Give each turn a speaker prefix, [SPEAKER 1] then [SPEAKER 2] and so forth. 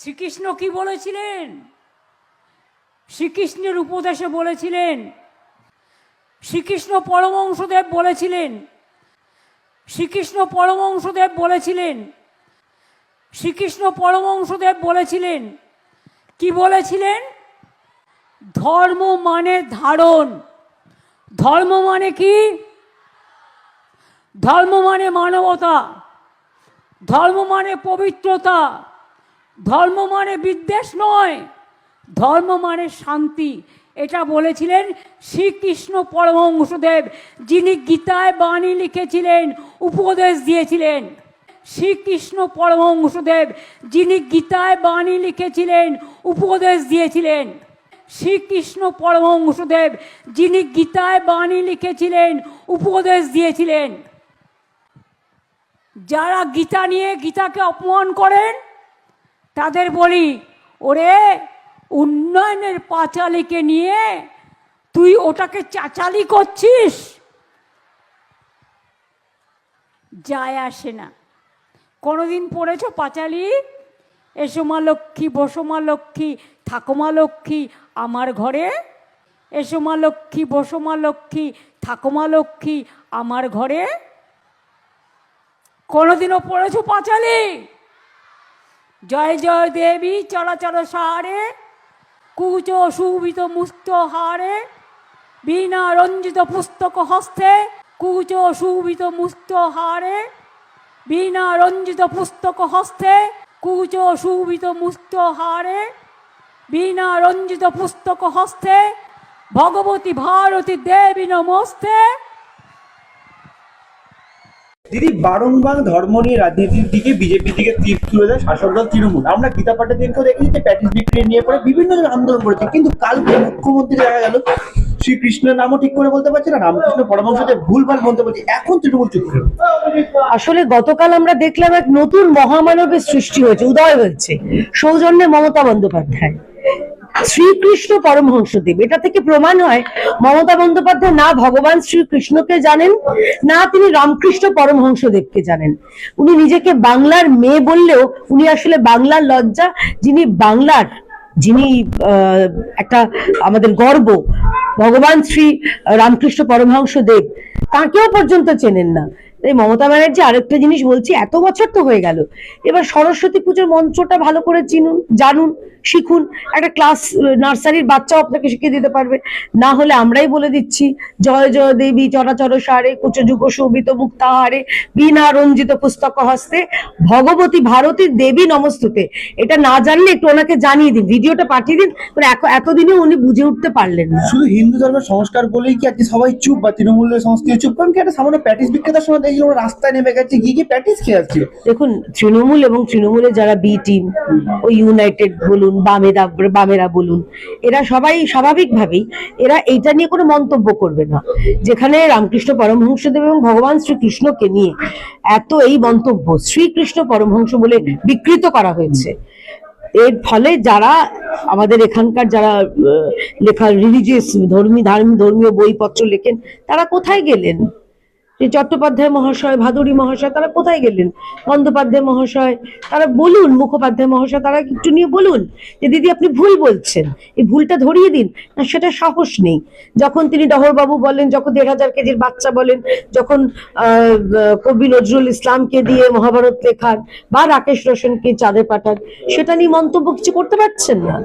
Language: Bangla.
[SPEAKER 1] শ্রীকৃষ্ণ কি বলেছিলেন? শ্রীকৃষ্ণের উপদেশে বলেছিলেন, শ্রীকৃষ্ণ পরমংশদেব বলেছিলেন, শ্রীকৃষ্ণ পরমংশদেব বলেছিলেন, শ্রীকৃষ্ণ পরমংশদেব বলেছিলেন, কি বলেছিলেন? ধর্ম মানে ধারণ। ধর্ম মানে কি? ধর্ম মানে মানবতা। ধর্ম মানে পবিত্রতা। ধর্ম মানে বিদ্বেষ নয়। ধর্ম মানে শান্তি। এটা বলেছিলেন শ্রীকৃষ্ণ পরমহংসদেব, যিনি গীতায় বাণী লিখেছিলেন, উপদেশ দিয়েছিলেন। শ্রীকৃষ্ণ পরমহংসদেব, যিনি গীতায় বাণী লিখেছিলেন, উপদেশ দিয়েছিলেন। শ্রীকৃষ্ণ পরমহংসদেব, যিনি গীতায় বাণী লিখেছিলেন, উপদেশ দিয়েছিলেন। যারা গীতা নিয়ে গীতাকে অপমান করেন তাদের বলি, ওরে, উন্নয়নের পাঁচালিকে নিয়ে তুই ওটাকে চাচালি করছিস? যায় আসে না। কোনোদিন পড়েছ পাঁচালি? এসো মা লক্ষ্মী, বসো মা লক্ষ্মী, থাকো মা লক্ষ্মী, আমার ঘরে। এসো মা লক্ষ্মী, বসো মা লক্ষ্মী, থাকো মা লক্ষ্মী, আমার ঘরে। কোনোদিনও পড়েছো পাঁচালি? জয় জয় দেবী চলাচল সারে, কুচ সুবিত মুক্ত হারে বীণা রঞ্জিত পুস্তক হস্তে, কুচ সুবিত মুক্ত হারে বীণা রঞ্জিত পুস্তক হস্তে, কুচ সুবিত মুক্ত হারে বীণা রঞ্জিত পুস্তক হস্তে, ভগবতী ভারতী দেবী নমস্তে।
[SPEAKER 2] দিদি বারংবার ধর্ম নিয়ে রাজনীতির দিকে, বিজেপির দিকে তীর তুলে দেয় শাসক তৃণমূল। আমরা গীতা পাঠের দিনকেও দেখেছি যে প্যাটিস বিক্রি নিয়ে পরে বিভিন্ন জন আন্দোলন করেছে। কিন্তু কালকে মুখ্যমন্ত্রী দেখা গেল, শ্রীকৃষ্ণের নামও ঠিক করে বলতে পারছে না, রামকৃষ্ণ পরমহংসতে ভুলভাল বলতে পারছে এখন তৃণমূল চুপ
[SPEAKER 3] আসলে গতকাল আমরা দেখলাম এক নতুন মহামানবের সৃষ্টি হয়েছে, উদয় হয়েছে। সৌজন্যে মমতা বন্দ্যোপাধ্যায়। শ্রীকৃষ্ণ পরমহংসদেব এটা থেকে প্রমাণ হয়, মমতা বন্দ্যোপাধ্যায় না ভগবান শ্রীকৃষ্ণকে জানেন, না তিনি রামকৃষ্ণ পরমহংসদেবকে জানেন। উনি নিজেকে বাংলার মেয়ে বললেও উনি আসলে বাংলার লজ্জা, যিনি বাংলার, যিনি একটা আমাদের গর্ব, ভগবান শ্রী রামকৃষ্ণ পরমহংস দেব, তাকেও পর্যন্ত চেনেন না। তাই মমতা ব্যানার্জি আরেকটা জিনিস বলছি, এত বছর তো হয়ে গেল। এবার সরস্বতী পুজোর মন্ত্রটা ভালো করে চিনুন, জানুন, শিখুন। একটা ক্লাস নার্সারির বাচ্চাও আপনাকে শিখিয়ে দিতে পারবে। না হলে আমরাই বলে দিচ্ছি, জয় জয় দেবী, চরাচর সারে কুচযুগ শোভিত মুক্তাহারে বিনা রঞ্জিত পুস্তক হস্তে, ভগবতী ভারতী দেবী নমস্তুতে। এটা না জানলে একটু ওনাকে জানিয়ে দিন, ভিডিওটা পাঠিয়ে দিন মানে এতদিনে উনি বুঝে উঠতে পারলেন
[SPEAKER 2] শুধু হিন্দু ধর্মের সংস্কার বলেই কি আজকে সবাই চুপ বা তৃণমূলের সংস্কৃতি চুপ? কারণ কি একটা সামান্য প্যাটিস বিক্রেতার সময় ওরা রাস্তায় নেমে গেছে, গিয়ে গিয়ে প্যাটিস খেয়ে
[SPEAKER 3] দেখুন, তৃণমূল এবং তৃণমূলের যারা বি টিম ও ইউনাইটেড বলুন, বামেরা বামেরা বলুন, এরা সবাই স্বাভাবিকভাবেই, এরা এইটা নিয়ে কোনো মন্তব্য করবে না। যেখানে রামকৃষ্ণ পরমহংসদেব এবং ভগবান শ্রীকৃষ্ণকে নিয়ে এত এই মন্তব্য, শ্রীকৃষ্ণ পরমহংস বলে বিকৃত করা হয়েছে। এর ফলে যারা আমাদের এখানকার যারা লেখা রিলিজিয়াস ধর্মী ধার্মিক ধর্মীয় বইপত্র লেখেন, তারা কোথায় গেলেন? যে চট্টোপাধ্যায় মহাশয়, ভাদুরী মহাশয়, তারা কোথায় গেলেন? বন্দ্যোপাধ্যায় মহাশয়, তারা বলুন, মুখোপাধ্যায় মহাশয়, তারা একটু নিয়ে বলুন যে, দিদি, আপনি ভুল বলছেন। এই ভুলটা ধরিয়ে দিন। না, সেটা সাহস নেই। যখন তিনি ডহরবাবু বলেন, যখন দেড় হাজার কেজির বাচ্চা বলেন, যখন কবি নজরুল ইসলামকে দিয়ে মহাভারত লেখান বা রাকেশ রোশনকে চাঁদে পাঠান, সেটা নিয়ে মন্তব্য কিছু করতে পারছেন না?